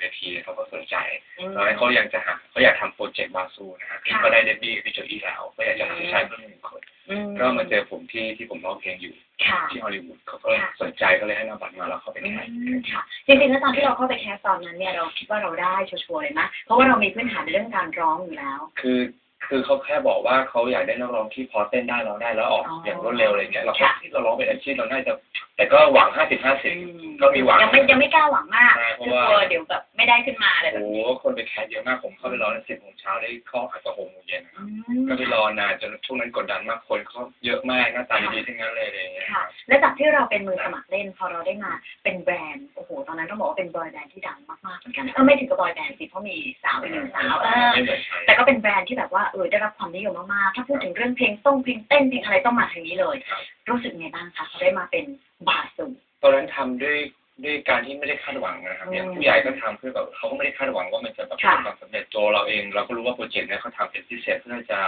เวทีเขาก็สนใจอืมแล้วเขายังจะหาเขาอยากทำโปรเจกต์บาซูนะฮะค่ะก็ได้เดบบี้กับพี่โจอี้แล้วก็อยากจะหาผู้ชายเพิ่มหนึ่งคนอืก็มาเจอผมที่ที่ผมร้องเพลงอยู่ค่ะที่ฮอลลีวูดเขาก็ค่ะสนใจก็เลยให้นามบัตรมาแล้วเข้าไปอืแข่งมค่ะจริงๆแล้วตอนที่เราเข้าไปแคสตอนนั้นเนี่ยเราคิดว่าเราได้ชัวร์ๆเลยนะเพราะว่าเรามีพื้นฐานในเรื่องการร้องอยู่แล้ว คือคือเขาแค่บอกว่าเขาอยากได้นักร้องที่พอเต้นได้ร้องได้แล้วออกอ๋อออย่างรวดเร็วอะไรเงี้ยเราก็ค่ะที่เราร้องเป็นอาชีพเราน่าจะ แต่ก็หวังห้าสิบห้าสิบอืมก็มีหวังยังไม่ยังไม่กล้าหวังมากใช่เพคืราะอว่ากลัวเดี๋ยวแบบไม่ได้ขึ้นมาอะไรแบโอ้บโหนี้คนไปแคสเยอะมากผมเข้าไปรอตั้งสิบโมงเช้าได้เข้าอาจจะหกโมงเย็นนะครับอืมก็ไปรอนานจนช่วงนั้นกดดันมากคนเขาเยอะมากหน้าตาดีๆทั้งนั้นเลยอะไรอย่างเงี้ยคค่ะรับและจากที่เราเป็นมือสมัครเล่นพอเราได้มาเป็นแบรนด์โอ้โหตอนนั้นต้องบอกว่าเป็นบอยแบนด์ที่ดังมากๆเหมือนกันเออไม่ถึงกับบอยแบนด์สิเพราะมีสาวอีกหนึ่งสาวเออไม่เหมือนใครแต่ก็เป็นแบรนด์ที่แบบว่าเออได้รับความนิยมมากๆถ้าพูดถึงเรื่องเพลงต้องเพลงเต้นเพลงอะไรต้องมาทางนี้เลยครับรู้สึกไงบ้างคะเขาได้มาเป็น บาทสูตอนนั้นทำด้วย ด้วยการที่ไม่ได้คาดหวังนะครับอืมอย่างผู้ใหญ่ก็ทำเพื่อแบบเขาก็ไม่ได้คาดหวังว่ามันจะแบบประค่ะสบความสำเร็จตัวเราเอง เราก็รู้ว่าโปรเจกต์เนี้ยเขาทำเป็นพิเศษเพื่อจะ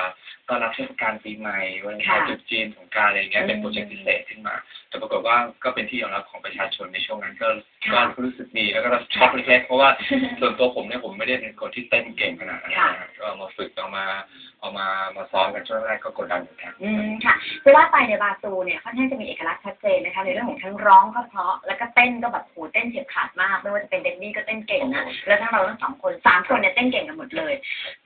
ต้อนรับเทศกาลปีใหม่วันคล้ายตรุษจีนของกรารอะไรอย่างเงี้ยเป็นโปรเจกต์พิเศษขึ้นมา แต่ปรากฏว่าก็เป็นที่ยอมรับของประชาชนในช่วงนั้นก็ก็รู้สึกดีแล้วก็ช็อกเล็กๆเพราะว่าส่วนตัวผมเนี่ยผมไม่ได้เป็นคนที่เต้นเก่งขนาดนั้นนะครับก็เอามาฝึกเอามาเอามามาซ้อมกันช่วงแรกก็กดดันเหมือนกันอืมค่ะจะว่าไปในบาซูเนี่ยค่อนข้างจะมีเอกลักษณ์ชัดเจนนะคะในเรื่องของทั้งร้องก็เพราะแล้วก็เต้นก็แบบโหเต้นเฉียบขาดมาก ไม่ว่าจะเป็นเดนนี่ก็เต้นเก่งนะ แล้วทั้งเราทั้งสองคนสามคนเนี่ยเต้นเก่งกันหมดเลย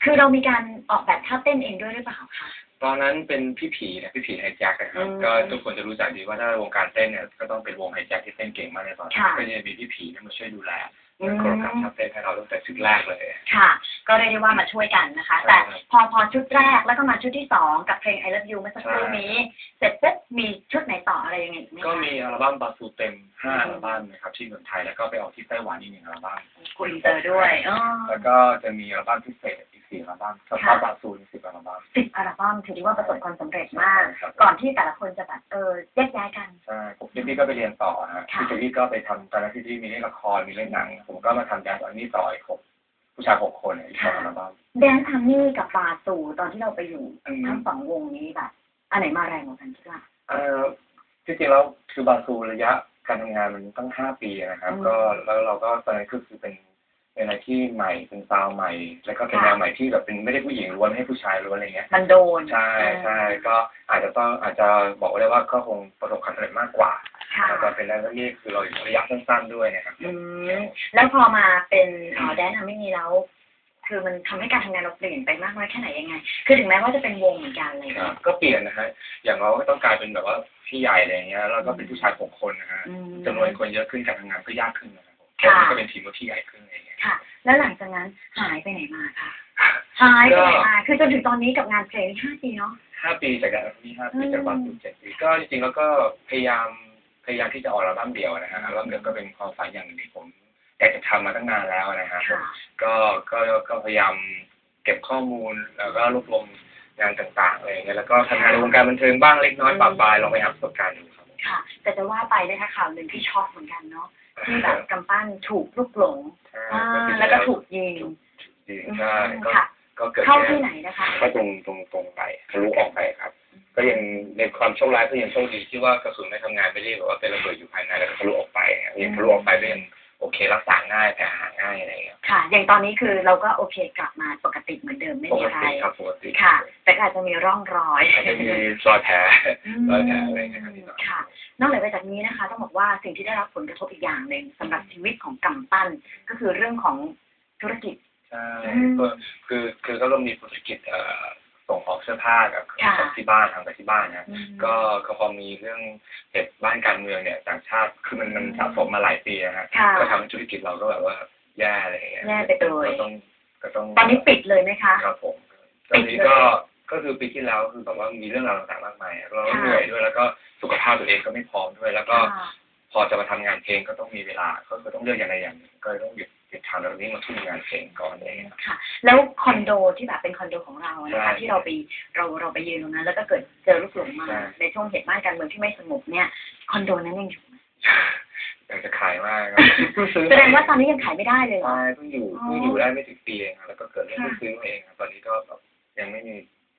คือเรามีการออกแบบท่าเต้นเองด้วยหรือเปล่าคะ ตอนนั้นเป็นพี่ผีนะพี่ผีไฮแจ็คนะครับ อืมก็ทุกคนจะรู้จักดีว่าถ้าวงการเต้นเนี่ยก็ต้องเป็นวงไฮแจ็คที่เต้นเก่งมากในตอนนั้นค่ะ ก็จะมีพี่ผีเนี่ยมาช่วยดูแลอื และมโคโรกราฟท่าเต้นให้เราตั้งแต่ชุดแรกเลย ค่ะ ก็เรียกได้ว่ามาช่วยกันนะคะใช่แต่พอพอชุดแรกแล้วก็มาชุดที่สองกับเพลง I Love You เมื่อสักครู่นี้ เสร็จปุ๊บมีชุดไหนต่ออะไรยังไงอีกไหมก็คะมีอัลบั้มบาสูเต็มห้าอัลบั้มนะครับที่เมืองไทยแล้วก็ไปออกที่ไต้หวันอีกหนึ่งอัลบั้มคุณเจอด้วยอ๋อแล้วก็จะมีอัลบั้มพิเศษอีกสี่อัลบั้มเฉค่ะพาะบาสูนี่สิบอัลบั้มสิบอัลบั้มถือได้ว่าประสบความสำเร็จมากครับก่อนที่แต่ละคนจะแบบเออแยกย้ายกัน ใช่ผมพี่พี่ก็ไปเรียนต่อฮะค่ะ พี่โจอี้ก็ไปทำตอนนั้นพี่พี่มีเล่นละครมีเล่นหนัง ผมก็มาทำแดนซ์อันนี้ต่ออีกหกผู้ชายหกคนเนี่ยอีกสองอัลบั้ม แดนอาร์มี่กับบาสูตอนที่เราไปอยู่อืม ทั้งสองวงนี้แบบอันไหนมาแรงกว่ากันคิดว่า เอ่อจริงๆแล้วคือบาซูระยะการทำงานมันตั้งห้าปีนะครับ อืม ก็แล้วเราก็ตอนนั้นก็คือเป็น เป็นอะไรที่ใหม่เป็นซาวด์ใหม่ แล้วก็เป็นค่ะแนวใหม่ที่แบบเป็นไม่ได้ผู้หญิงล้วนไม่ให้ผู้ชายล้วนอะไรเงี้ยมันโดนใช่ใช่ก็อาจจะต้องอาจจะบอกได้ว่าก็คงประสบความสำเร็จมากกว่าค่ะแล้วก็เป็นแล้วนี่คือเราอยู่ระยะสั้นๆด้วยนะครับอืมแล้วพอมาเป็นเอ่อแดนอาร์มี่แล้วคือมันทำให้การทำงานเราเปลี่ยนไปมากน้อยแค่ไหนยังไง คือถึงแม้ว่าจะเป็นวงเหมือนกันเลยครับก็เปลี่ยนนะฮะ อย่างเราก็ต้องกลายเป็นแบบว่าพี่ใหญ่อะไรเงี้ย แล้วก็เป็นผู้ชายหกคนนะฮะอืมจำนวนคนเยอะขึ้นการทำงานก็ยากขึ้นนะครับผมค่ะก็เป็นทีมที่ใหญ่ขึ้นอะไรเงี้ย ค่ะ แล้วหลังจากนั้นหายไปไหนมาคะหายไปไหนมาคือจนถึงตอนนี้กับงานเพลงนี่ห้าปีเนาะห้าปีจากการที่ห้าปีจากวันสุดเจ็ดปีก็จริงๆแล้วก็พยายามพยายามที่จะออกอัลบั้มเดียวนะฮะอัลบั้มเดียวก็เป็นความฝันอย่างหนึ่งที่ผมอยากจะทำมาตั้งนานแล้วนะฮะค่ะก็ก็ก็พยายามเก็บข้อมูลแล้วก็รวบรวมงานต่างๆอะไรอย่างเงี้ยแล้วก็ทำงานในวงการบันเทิงบ้างเล็กน้อยปะปลายลองไปหาประสบการณ์ดูครับค่ะ แต่จะว่าไปนะคะข่าวหนึ่งที่ช็อกเหมือนกันเนาะ ที่แบบกำปั้นถูกลูกหลงใช่อ่าแล้วก็ถูกยิงจริงอืมใช่ก็ค่ะก็เกิดเข้าแค่ที่ไหนนะคะก็ตรงตรงตรงไปทะลุออกไปครับ ก็ยังในความโชคร้ายก็ยังโชคดีที่ว่ากระสุนไม่ทำงานไม่ได้แบบว่าเป็นระเบิดอยู่ภายในแล้วก็ทะลุออกไปครับยังทะลุออกไปก็ยังโอเครักษาง่ายแผลหายง่ายอะไรอย่างเงี้ยค่ะ อย่างตอนนี้คือเราก็โอเคกลับมาปกติเหมือนเดิมไม่ปมีกอะไรติครับปกติค่ะ แต่ก็อาจจะมีร่องรอยอาจจะมีรอยแผลรอยแผลอะไรอย่างเงี้ยครับนิดหน่อยค่ะ นอกเหนือไปจากนี้นะคะ ต้องบอกว่าสิ่งที่ได้รับผลกระทบอีกอย่างหนึ่งสำหรับชีวิตของกำปั้นก็คือเรื่องของธุรกิจใช่อืมก็คือคือก็ต้องมีธุรกิจเอ่อส่งออกเสื้อผ้ากับค่ะกับที่บ้านทางไปที่บ้านนะอืมก็ก็พอมีเรื่องเหตุบ้านการเมืองเนี่ยต่างชาติคือมันมันสะสมมาหลายปีนะฮะค่ะก็ทำให้ธุรกิจเราก็แบบว่าแย่อะไรอย่างเงี้ยแย่ไปเลยก็ต้องก็ต้องตอนนี้ปิดเลยไหมคะครับผมตปิอนดนี้เลยก็ ก็คือปีที่แล้วคือแบบว่ามีเรื่องราวต่างๆมากมายเราก็ค่ะเหนื่อยด้วยแล้วก็สุขภาพตัวเองก็ไม่พร้อมด้วย แล้วก็ค่ะพอจะมาทำงานเพลงก็ต้องมีเวลาก็คือต้องเลือกอย่างใดอย่างหนึ่งก็เลยต้องหยุดหยุดทำแล้วนี้มาทุ่มงานเพลงก่อนอะไรอย่างเงี้ยค่ะ แล้วคอนโดที่แบบเป็นคอนโดของเรานะคะใช่ที่เราไปเราเราไปยืนตรงนั้น แล้วก็เกิดเจอลูกหลงมาใช่ในช่วงเหตุบ้านการเมืองที่ไม่สงบเนี่ยคอนโดนั้นยังอยู่ไหมอยากจะขายมากครับเพิ่งซื้อแสดงว่าตอนนี้ยังขายไม่ได้เลยเหรอใช่เพิ่งอยู่อ๋อเพิ่งอยู่ได้ไม่ถึงปีเองครับแล้วก็เกิดเรื่องค่ะเพิ่งซื้อมาเองครับตอนนี้ก็แบบยังไม่มี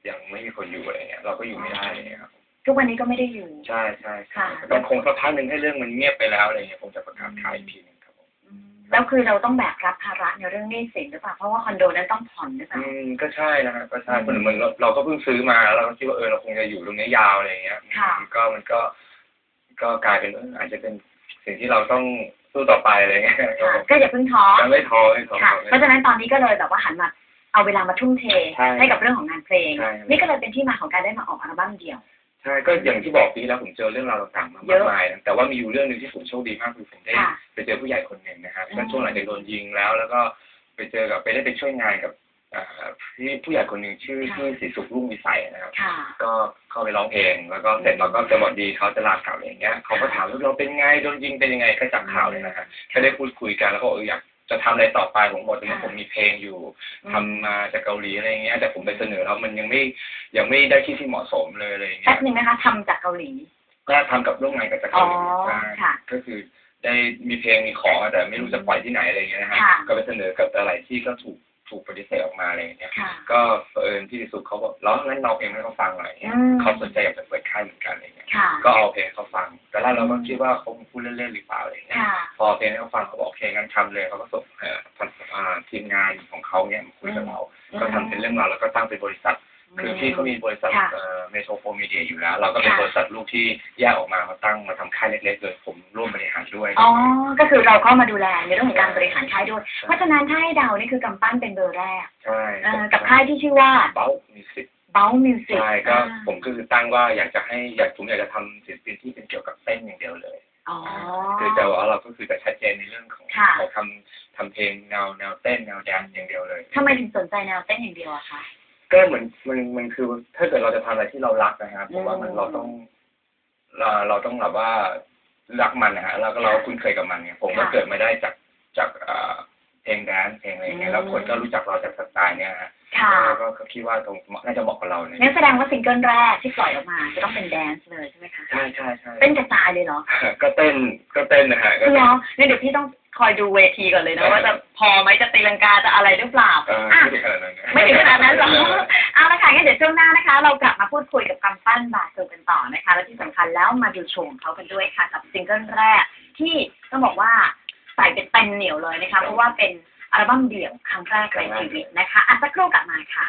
ยังไม่มีคนอยู่อะไรเงี้ยเราก็อยู่ไม่ได้อะไรเงี้ยครับทุกวันนี้ก็ไม่ได้อยู่ ใช่ใช่ค่ะต้องคงสักพักหนึ่งให้เรื่องมันเงียบไปแล้วอะไรเงี้ยคงจะประกาศขายอีกทีหนึงครับผมอืมแล้วคือเราต้องแบกรับภาระในเรื่องหนี้สินหรือเปล่าเพราะว่าคอนโดนั้นต้องผ่อนหรือเปล่าอืมก็ใช่นะฮะก็ใช่เหมือนเหมือนเราเราก็เพิ่งซื้อมาแล้วเราก็คิดว่าเออเราคงจะอยู่ตรงนี้ยาวอะไรอย่างเงี้ยค่ะมันก็มันก็ ก็กลายเป็นเอออาจจะเป็นสิ่งที่เราต้องสู้ต่อไปอะไรเงี้ยก็ค่ะก็อย่าเพิ่งท้อยังไม่ท้อไม่ท้อค่ะไม่เพราะฉะนั้นตอนนี้ก็เลยแบบว่าหันมา เอาเวลามาทุ่มเทใช่ให้กับเรื่องของงานเพลง ใช่ นี่ก็เลยเป็นที่มาของการได้มาออกอัลบั้มเดี่ยว ใช่ก็อย่างที่บอกปีที่แล้วผมเจอเรื่องราวต่างๆมาเยมากอะมายนะแต่ว่ามีอยู่เรื่องหนึ่งที่ผมโชคดีมากคือผมได้ค่ะไปเจอผู้ใหญ่คนหนึ่งนะครับอืม ก็ช่วงหลังจากโดนยิงแล้ว แล้วก็ไปเจอกับไปได้ไปช่วยงานกับอ่าที่ผู้ใหญ่คนหนึ่งชื่อชื่อสีสุขรุ่งวิสัยนะครับ ค่ะ ก็เข้าไปร้องเพลงแล้วก็เสร็จเราก็จะบอกดีเขาจะลากลับอะไรอย่างเงี้ยเขาก็ถามว่าเราเป็นไงโดนยิงเป็นยังไงก็จากข่าวเลยนะฮะก็ได้พูดคุยกันแล้วก็เอออยาก จะทำอะไรต่อไปผมบอกตรงนี้ผมมีเพลงอยู่ทำมาจากเกาหลีอะไรอย่างเงี้ย แต่ผมไปเสนอแล้วมันยังไม่ยังไม่ได้ที่ที่เหมาะสมเลยอะไรอย่างเงี้แป๊ยบหนึ่งนะคะทำจากเกาหลีก็ทำกับร่วมงานกับจากเกาหลีอ๋อใช่ค่ะก็คือได้มีเพลงมีของอะแต่ไม่รู้จะปล่อยที่ไหนอะไรอย่างเงี้ยนะฮะค่ะก็ไปเสนอกับอะไรที่ก็ถูก ถูกปฏิเสธออกมาอะไรอย่างเงี้ย ค่ะ ก็เผอิญที่สุดเขาบอกแล้วงั้นเราเพลงให้เขาฟังหน่อยอืม เขาสนใจอยากจะเปิดค่ายเหมือนกันอะไรเงี้ย ค่ะ ก็เอาเพลงให้เขาฟัง แต่แรกเราก็คิดว่าเขาพูดเล่นๆหรือเปล่าอะไรเงี้ย ค่ะ พอเอาเพลงให้เขาฟังเขาบอกโอเคงั้นทำเลยเขาก็ส่งเอ่อทำอ่าทีมงานของเขาเนี่ยมาคุยกับเราก็ทำเป็นเรื่องราวแล้วก็ตั้งเป็นบริษัท คือพี่เขามีบริษัทค่ะ เมโทรโฟมีเดียอยู่แล้ว เราก็เป็นค่ะ บริษัทลูกที่แยกออกมามาตั้งมาทำค่ายเล็กๆเลยผมร่วมบริหารด้วยอ๋อ ก็คือเราเข้ามาดูแลในเรื่องของการบริหารค่ายด้วย เพราะฉะนั้นถ้าให้เดานี่คือกำปั้นเป็นเบอร์แรกใช่เอ่อกับค่ายที่ชื่อว่าเบ้ามิวสิก b o u Music ใช่ก็ผมก็คือตั้งว่าอยากจะให้อยากผมอยากจะทำศิลปินที่เป็นเกี่ยวกับเต้นอย่างเดียวเลย อ๋อ คือแต่ว่าเราก็คือจะชัดเจนในเรื่องของค่ะ เราทำทำเพลงแนวแนวเต้นแนวแดนซ์อย่างเดียวเลย ทำไมถึงสนใจแนวเต้นอย่างเดียวอะคะ ก็เหมือนมันมันคือ ถ้าเกิดเราจะทำอะไรที่เรารักนะฮะผมว่ามันอืมเราต้องเราเราต้องแบบว่ารักมันนะฮะแล้วก็เราคุ้นเคยกับมันเนี่ยผมก็ค่ะเกิดมาได้จากจากเอ่อเพลงแดนซ์เพลงอะไรอย่างเงี้อืยมแล้วคนก็รู้จักเราจากสไตล์เนี่ยฮะค่ะแล้วก็ก็คิดว่าตรงน่าจะเหมาะกับเราเนี่ยงั้นแสดงว่าซิงเกิลแรกที่ปล่อยออกมาจะต้องเป็นแดนซ์เลยใช่ไหมคะใช่ใช่ใช่เต้นกระจายเลยเหรอก็เต้นก็เต้นนะฮะก็เหรองั้นเดี๋ยวพี่ต้อง คอยดูเวทีก่อนเลยนะว่าจะพอไหมจะตีลังกาจะอะไรหรือเปล่าเอออะไม่ถึงขนาดนั้นนะไม่ถึงขนาดนั้นหรอกเอาละค่ะงั้นเดี๋ยวช่วงหน้านะคะ เรากลับมาพูดคุยกับกำปั้นบาสูกันต่อนะคะ และที่สำคัญแล้วมาดูโชว์ของเขากันด้วยค่ะกับซิงเกิลแรก ที่ต้องบอกว่าใส่เป็นเต็มเหนียวเลยนะคะ เพราะว่าเป็นอัลบั้มเดี่ยวครั้งแรกในชีวิตนะคะอะสักครู่กลับมาค่ะ